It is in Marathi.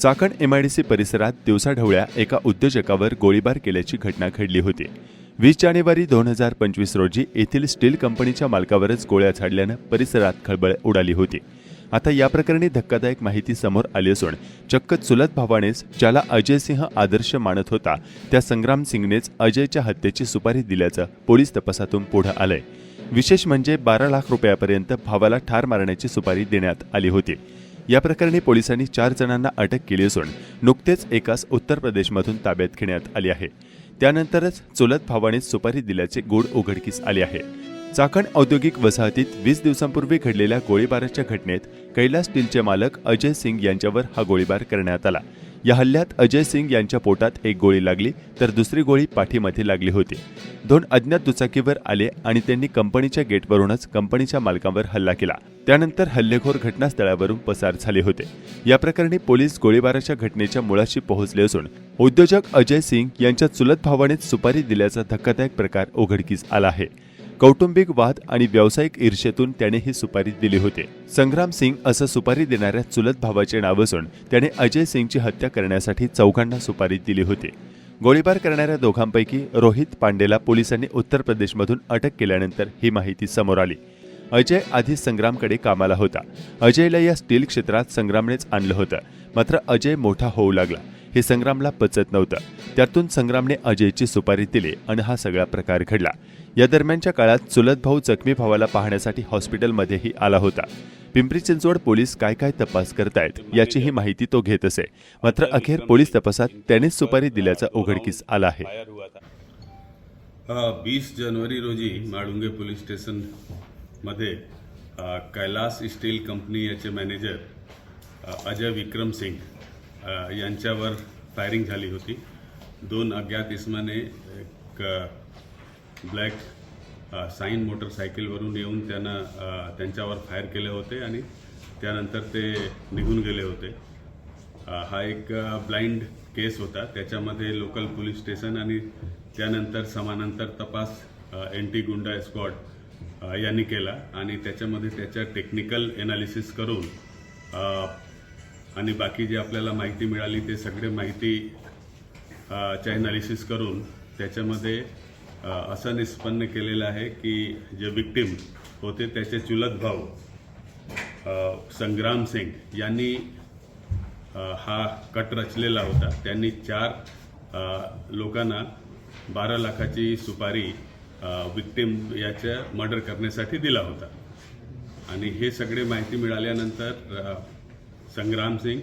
चाकण एमआयडीसी परिसरात दिवसाढवळ्या एका उद्योजकावर गोळीबार केल्याची घटना घडली होती. वीस जानेवारी दोन हजार पंचवीस रोजी येथील स्टील कंपनीच्या मालकावरच गोळ्या झाडल्यानं परिसरात खळबळ उडाली होती. आता या प्रकरणी धक्कादायक माहिती समोर आली असून चक्क चुलत भावानेच ज्याला अजय सिंह आदर्श मानत होता त्या संग्राम सिंगनेच अजयच्या हत्येची सुपारी दिल्याचं पोलीस तपासातून पुढं आलंय. विशेष म्हणजे बारा लाख रुपयापर्यंत भावाला ठार मारण्याची सुपारी देण्यात आली होती. या प्रकरणी पोलिसांनी चार जणांना अटक केली असून नुकतेच एकास उत्तर प्रदेशमधून ताब्यात घेण्यात आले आहे. त्यानंतरच चुलत भावाने सुपारी दिल्याचे गूढ उघडकीस आले आहे. चाकण औद्योगिक वसाहतीत वीस दिवसांपूर्वी घडलेल्या गोळीबाराच्या घटनेत कैलास स्टीलचे मालक अजय सिंग यांच्यावर हा गोळीबार करण्यात आला. या हल्ल्यात अजय सिंग यांच्या पोटात एक गोळी लागली तर दुसरी गोळी पाठीमध्ये लागली होती. दोन अज्ञात दुचाकीवर आले आणि त्यांनी कंपनीच्या गेटवरूनच कंपनीच्या मालकांवर हल्ला केला. त्यानंतर हल्लेखोर घटनास्थळावरून पसार झाले होते. या प्रकरणी पोलीस गोळीबाराच्या घटनेच्या मुळाशी पोहोचले असून उद्योजक अजय सिंग यांच्या चुलत भावानेच सुपारी दिल्याचा धक्कादायक प्रकार उघडकीस आला आहे. कौटुंबिक वाद आणि व्यावसायिक ईर्षेतून त्याने ही सुपारी दिली होती. संग्राम सिंग असं सुपारी देणाऱ्या चुलत भावाचे नाव असून त्याने अजय सिंगची हत्या करण्यासाठी चौघांना सुपारी दिली होती. गोळीबार करणाऱ्या दोघांपैकी रोहित पांडेला पोलिसांनी उत्तर प्रदेशमधून अटक केल्यानंतर ही माहिती समोर आली. अजय आधी संग्रामकडे कामाला होता. अजयला या स्टील क्षेत्रात संग्रामनेच आणलं होतं. मात्र अजय मोठा होऊ लागला. हे संग्रामला पचत नव्हतं. त्यातून संग्रामने अजयची सुपारी दिली आणि हा सगळा प्रकार घडला. या दरम्यानच्या काळात चुलत भाऊ जखमी भावाला पाहण्यासाठी हॉस्पिटलमध्येही आला होता. पिंपरी चिंचवड पोलीस काय काय तपास करतायत याचीही माहिती तो घेत असे. मात्र अखेर पोलीस तपासात त्यानेच सुपारी दिल्याचा उघडकीस आला आहे. बीस जनवरी रोजी माडुंगे पोलीस स्टेशनमध्ये कैलास स्टील कंपनी याचे मॅनेजर अजय विक्रम सिंग यांच्यावर फायरिंग झाली होती. दोन अज्ञात इसमाने एक ब्लॅक साईन मोटरसायकलवरून येऊन त्यांना त्यांच्यावर फायर केले होते आणि त्यानंतर ते निघून गेले होते. हा एक ब्लाइंड केस होता. त्याच्यामध्ये लोकल पोलीस स्टेशन आणि त्यानंतर समानांतर तपास एंटी गुंडा स्क्वॉड यांनी केला आणि त्याच्यामध्ये त्याच्या टेक्निकल एनालिसिस करून आणि बाकी जे आपल्याला माहिती मिळाली ते सगळे माहिती च्या ॲनालिसिस करून त्याच्यामध्ये असं निष्पन्न केलेलं आहे की जे विक्टिम होते त्याचे चुलत भाऊ संग्राम सिंग यांनी हा कट रचलेला होता. त्यांनी चार लोकांना बारा लाखाची सुपारी विक्टिम याच्या मर्डर करण्यासाठी दिला होता. आणि हे सगळे माहिती मिळाल्यानंतर संग्राम सिंग